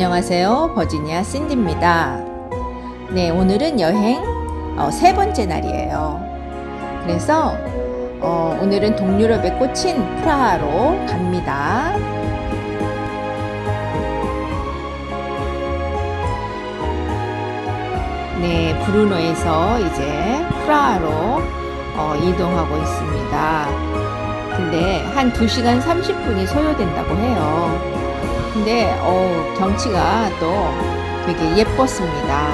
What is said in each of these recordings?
안녕하세요. 버지니아 신디입니다. 네, 오늘은 여행 어, 세 번째 날이에요. 그래서 어, 오늘은 동유럽에 꽂힌 프라하로 갑니다. 네, 브루노에서 이제 프라하로 어, 이동하고 있습니다. 근데 한 2시간 30분이 소요된다고 해요. 근데 어, 경치가 또 되게 예뻤습니다.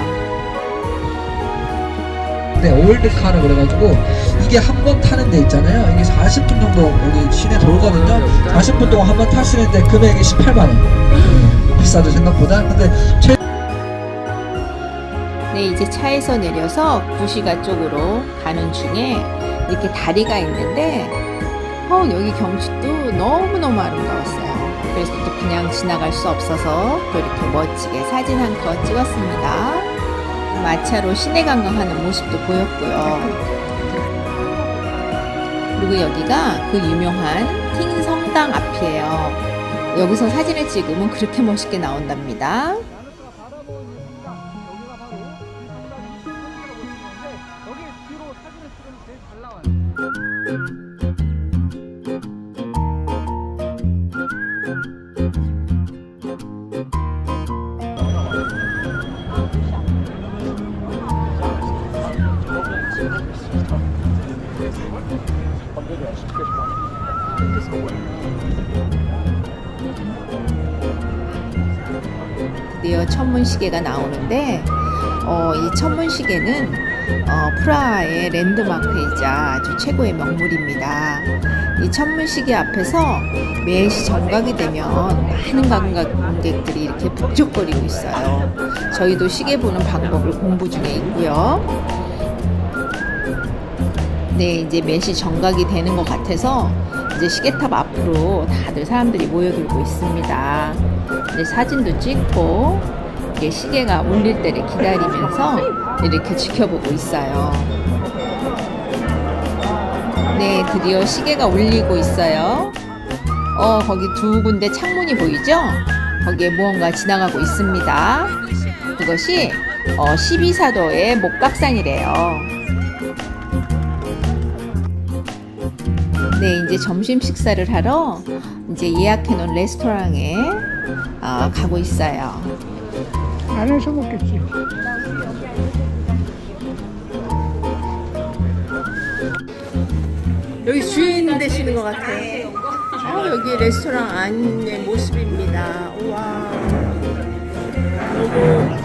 네, 올드카를 그래가지고 이게 한 번 타는 데 있잖아요. 이게 40분 정도 여기 시내 돌거든요. 40분 동안 한 번 탈 수 있는데 금액이 18만 원. 네, 비싸죠 생각보다. 근데 최 네, 이제 차에서 내려서 구시가 쪽으로 가는 중에 이렇게 다리가 있는데 어, 여기 경치도 너무너무 아름다웠어요. 그래서 또 그냥 지나갈 수 없어서 또 이렇게 멋지게 사진 한 컷 찍었습니다. 마차로 시내 관광하는 모습도 보였고요. 그리고 여기가 그 유명한 팅 성당 앞이에요. 여기서 사진을 찍으면 그렇게 멋있게 나온답니다. 드디어 천문시계가 나오는데 어, 이 천문시계는 어, 프라하의 랜드마크이자 아주 최고의 명물입니다. 이 천문시계 앞에서 매시 정각이 되면 많은 관광객들이 이렇게 북적거리고 있어요. 저희도 시계 보는 방법을 공부 중에 있고요. 네, 이제 매시 정각이 되는 것 같아서 이제 시계탑 앞으로 다들 사람들이 모여들고 있습니다. 이제 사진도 찍고 이게 시계가 울릴 때를 기다리면서 이렇게 지켜보고 있어요. 네, 드디어 시계가 울리고 있어요. 어, 거기 두 군데 창문이 보이죠? 거기에 무언가 지나가고 있습니다. 그것이 어, 12사도의 목각산이래요. 네, 이제 점심 식사를 하러 이제 예약해놓은 레스토랑에 어, 가고 있어요. 안에서 먹겠지. 여기 주인 되시는 것 같아요. 어, 여기 레스토랑 안의 모습입니다. 우와. 너무,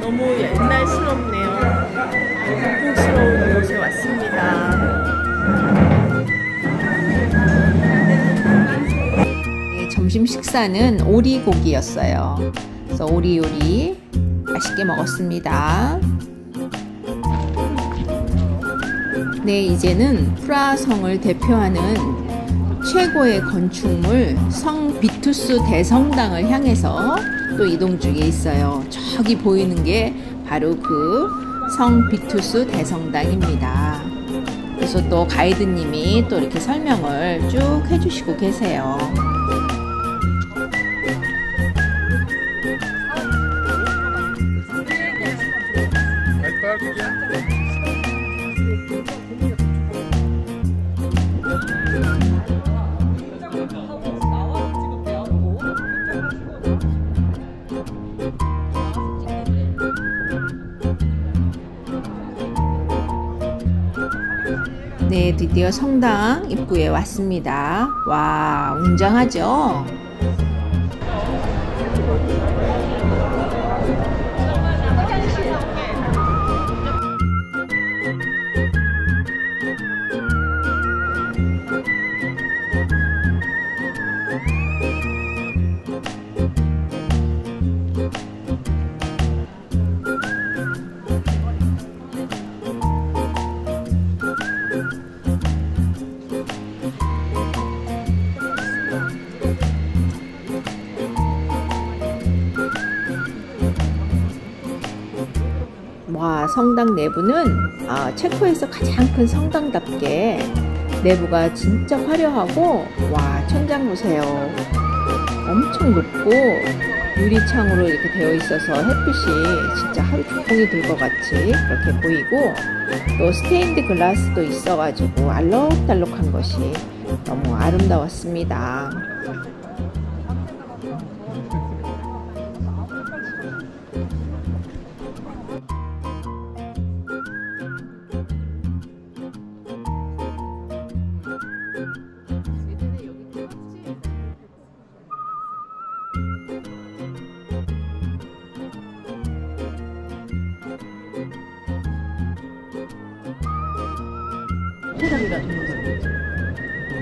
너무 옛날스럽네요. 풍스러운 곳에 왔습니다. 점심 식사는 오리고기였어요. 그래서 오리 요리 맛있게 먹었습니다. 네, 이제는 프라하 성을 대표하는 최고의 건축물 성 비투스 대성당을 향해서 또 이동 중에 있어요. 저기 보이는 게 바로 그 성 비투스 대성당입니다. 그래서 또 가이드님이 또 이렇게 설명을 쭉 해주시고 계세요. 네, 드디어 성당 입구에 왔습니다. 와, 웅장하죠? 성당 내부는 아, 체코에서 가장 큰 성당답게 내부가 진짜 화려하고 와, 천장 보세요. 엄청 높고 유리창으로 이렇게 되어 있어서 햇빛이 진짜 하루 종일 들 것 같이 그렇게 보이고 또 스테인드 글라스도 있어가지고 알록달록한 것이 너무 아름다웠습니다.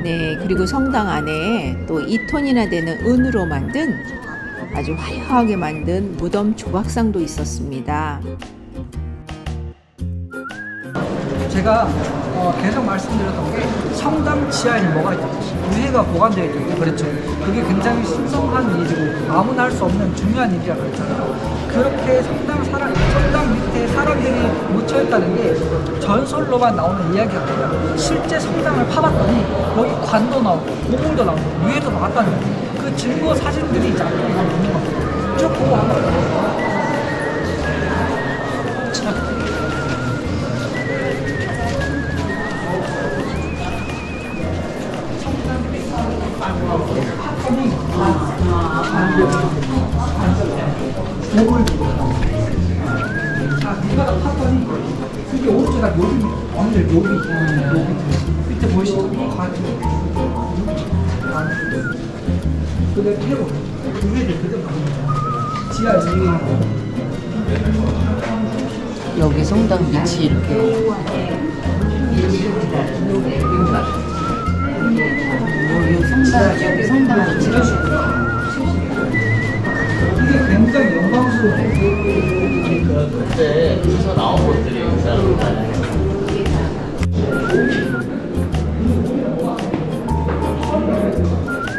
네, 그리고 성당 안에 또 2톤이나 되는 은으로 만든 아주 화려하게 만든 무덤 조각상도 있었습니다. 제가 어, 계속 말씀드렸던 게 성당 지하에는 뭐가 있다. 유해가 보관되어 있다고 그랬죠. 그게 굉장히 신성한 일이고 아무나 할 수 없는 중요한 일이라고 그랬잖아요. 그렇게 성당 사람, 성당 밑에 사람들이 묻혀 있다는 게 전설로만 나오는 이야기가 아니라 실제 성당을 파봤더니 여기 관도 나오고 고물도 나오고 유해도 나왔다는 거예요. 그 증거 사진들이 이제 앞으로 있는 겁니다. 쭉 보고 한번 자, 자, 네가 다 팠더니 이게 오른쪽에 다 요비, 완전 요비, 요비. 밑에 보이시죠? 관. 그대로 해고. 위에도 그대로 갑니다. 지하 2위. 여기 성당 밑이 이렇게 여기 성당 이게 굉장히 영광스러워. 그때 에서 나온 것들이 이 사람들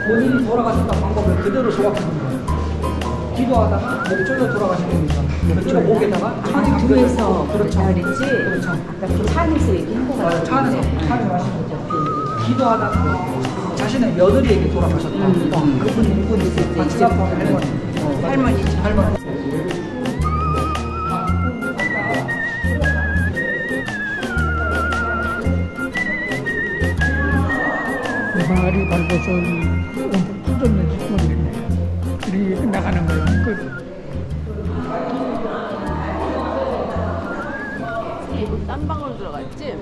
본인이 돌아가셨던 방법을 그대로 조각하는 거예요. 기도하다가 목줄로 돌아가신 겁니다. 그쪽 목에다가 천이 교회에서 그렇죠. 그랬지 그렇죠. 아까 그차 안에서 얘기한 거 맞아요. 같아 차 안에서 차 안에서 하신 거죠. 기도하다가 자신의 며느리에게 돌아가셨다. 음. 그분 이분이 같이 잡고 할머니. 어, 할머니. 할머니. 말이 밟아서 온통 터졌는지 모르겠네. 그리고 끝나가는 거예요. 끝. 딴 방으로 들어갔지?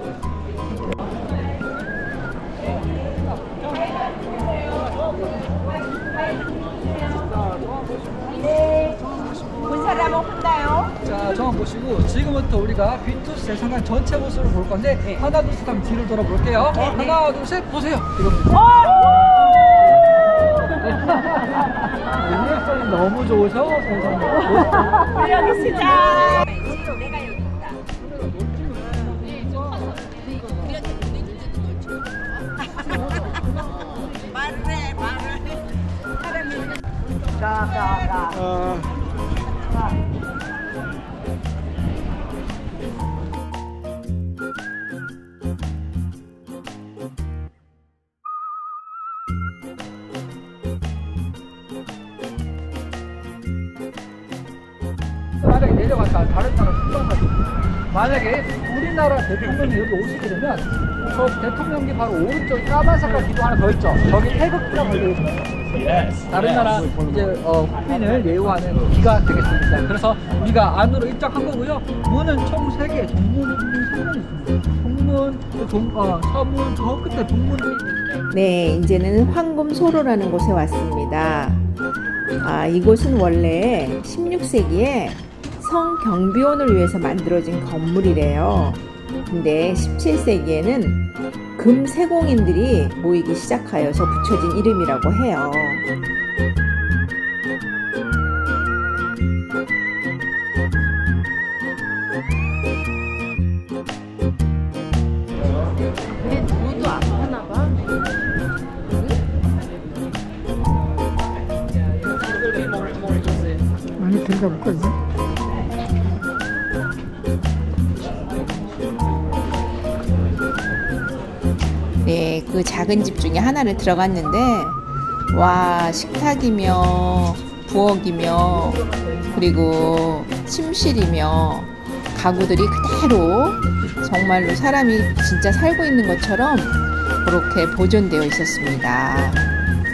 자, 저만 보시고 지금부터 우리가 비투스 세상관 전체 모습을 볼 건데 하나 둘셋 하면 뒤를 돌아볼게요. 하나 둘 셋 보세요. 이겁니다. 능력성이 너무 좋으셔 세상에. 여기 있습 니다. 만약에 내려갔다 다른 나라 가지고 만약에 우리나라 대통령이 여기 오시게 되면 저 대통령기 바로 오른쪽에 까만 색깔 기도 하나 더 있죠. 저기 태극기가 걸려 있어요. 다른 나라 이제 어, 국민을 예우하는 기가 되겠습니다. 그래서 우리가 안으로 입장한 거고요. 문은 총 3개, 정문, 서문 있습니다. 정문, 또 동, 어, 서문, 저 끝에 동문. 네, 이제는 황금소로라는 곳에 왔습니다. 아, 이곳은 원래 16세기에 성 경비원을 위해서 만들어진 건물이래요. 근데 17세기에는 금 세공인들이 모이기 시작하여서 붙여진 이름이라고 해요. 많이 들어가 볼까요? 그 작은 집 중에 하나를 들어갔는데, 와, 식탁이며, 부엌이며 그리고 침실이며 가구들이 그대로 정말로 사람이 진짜 살고 있는 것처럼 그렇게 보존되어 있었습니다.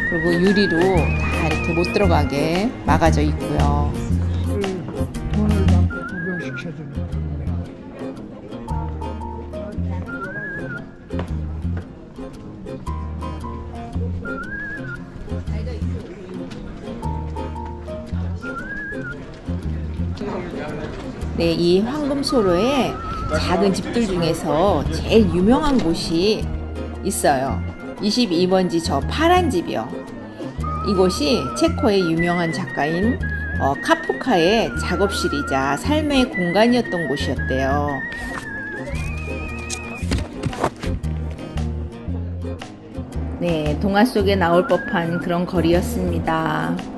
그리고 유리로 다 이렇게 못 들어가게 막아져 있고요. 네, 이 황금소로의 작은 집들 중에서 제일 유명한 곳이 있어요. 22번지 저 파란 집이요. 이곳이 체코의 유명한 작가인 어, 카프카의 작업실이자 삶의 공간이었던 곳이었대요. 네, 동화 속에 나올 법한 그런 거리였습니다.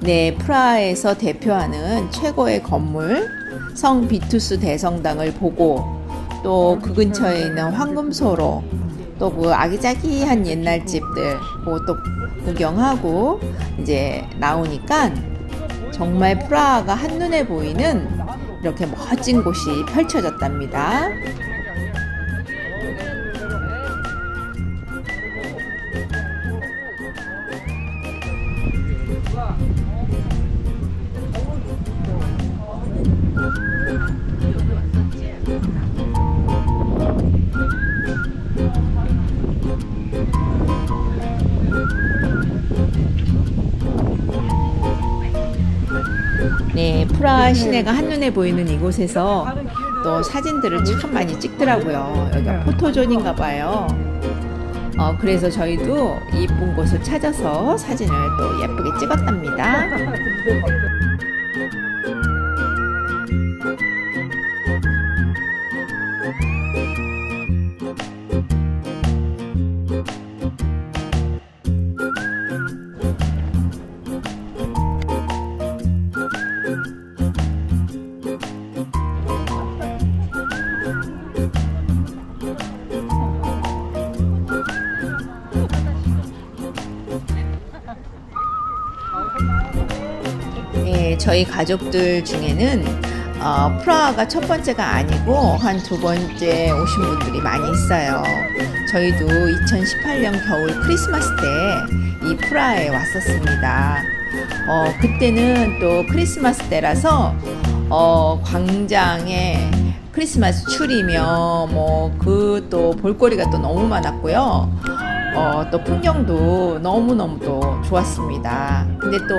네, 프라하에서 대표하는 최고의 건물 성 비투스 대성당을 보고 또 그 근처에 있는 황금소로 또 그 아기자기한 옛날 집들 그것도 구경하고 이제 나오니까 정말 프라하가 한눈에 보이는 이렇게 멋진 곳이 펼쳐졌답니다. 네, 프라하 시내가 한눈에 보이는 이곳에서 또 사진들을 참 많이 찍더라고요. 여기가 포토존인가 봐요. 어, 그래서 저희도 이쁜 곳을 찾아서 사진을 또 예쁘게 찍었답니다. 저희 가족들 중에는 어, 프라하가 첫 번째가 아니고 한 두 번째 오신 분들이 많이 있어요. 저희도 2018년 겨울 크리스마스 때 이 프라하에 왔었습니다. 어, 그때는 또 크리스마스 때라서 어, 광장에 크리스마스 추리며 뭐 그 또 볼거리가 또 너무 많았고요. 어, 또 풍경도 너무너무 또 좋았습니다. 근데 또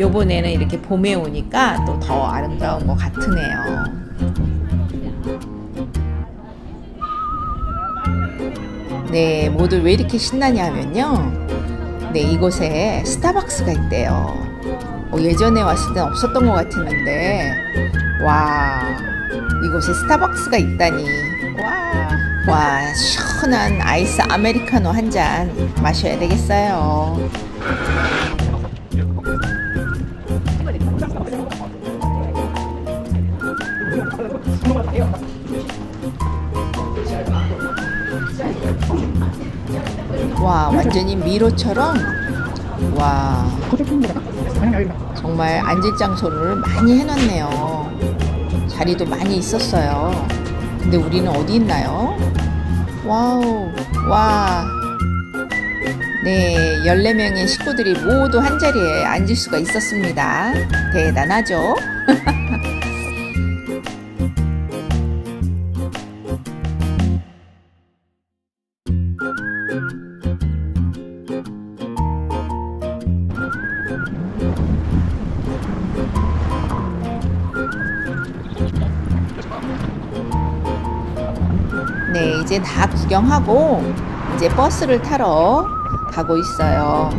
요번에는 이렇게 봄에 오니까 또 더 아름다운 것 같으네요. 네, 모두 왜 이렇게 신나냐 하면요. 네, 이곳에 스타벅스가 있대요. 어, 예전에 왔을 땐 없었던 것 같았는데, 와, 이곳에 스타벅스가 있다니. 와, 와, 시원한 아이스 아메리카노 한 잔 마셔야 되겠어요. 와, 완전히 미로처럼, 와, 정말 앉을 장소를 많이 해놨네요. 자리도 많이 있었어요. 근데 우리는 어디 있나요? 와우, 와. 네, 14명의 식구들이 모두 한 자리에 앉을 수가 있었습니다. 대단하죠? 네, 이제 다 구경하고 이제 버스를 타러 가고 있어요.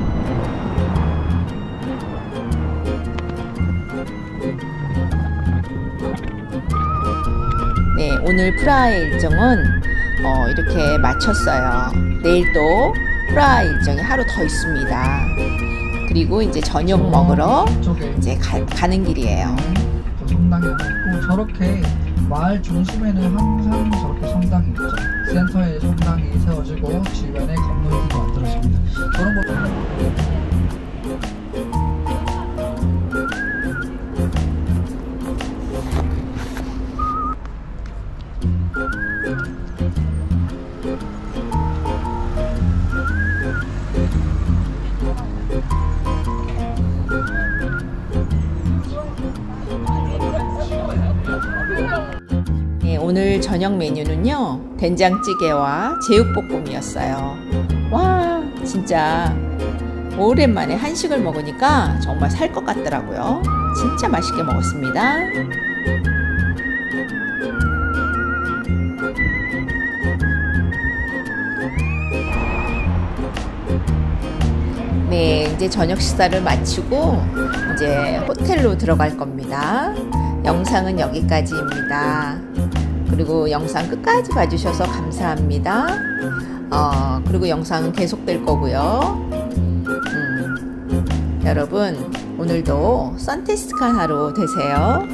네, 오늘 프라하의 일정은 어, 이렇게 마쳤어요. 내일 또 프라하 일정이 하루 더 있습니다. 그리고 이제 저녁 먹으러 이제 가, 가는 길이에요. 저렇게 마을 중심에는 항상 저렇게 성당이 있죠. 센터에 성당이 세워지고 주변에 건물들이 만들어집니다. 저런 거 오늘 저녁 메뉴는요 된장찌개와 제육볶음이었어요. 와 진짜 오랜만에 한식을 먹으니까 정말 살 것 같더라고요. 진짜 맛있게 먹었습니다. 네, 이제 저녁 식사를 마치고 이제 호텔로 들어갈 겁니다. 영상은 여기까지입니다. 그리고 영상 끝까지 봐주셔서 감사합니다. 어, 그리고 영상은 계속될 거고요. 음, 여러분, 오늘도 선테스트한 하루 되세요.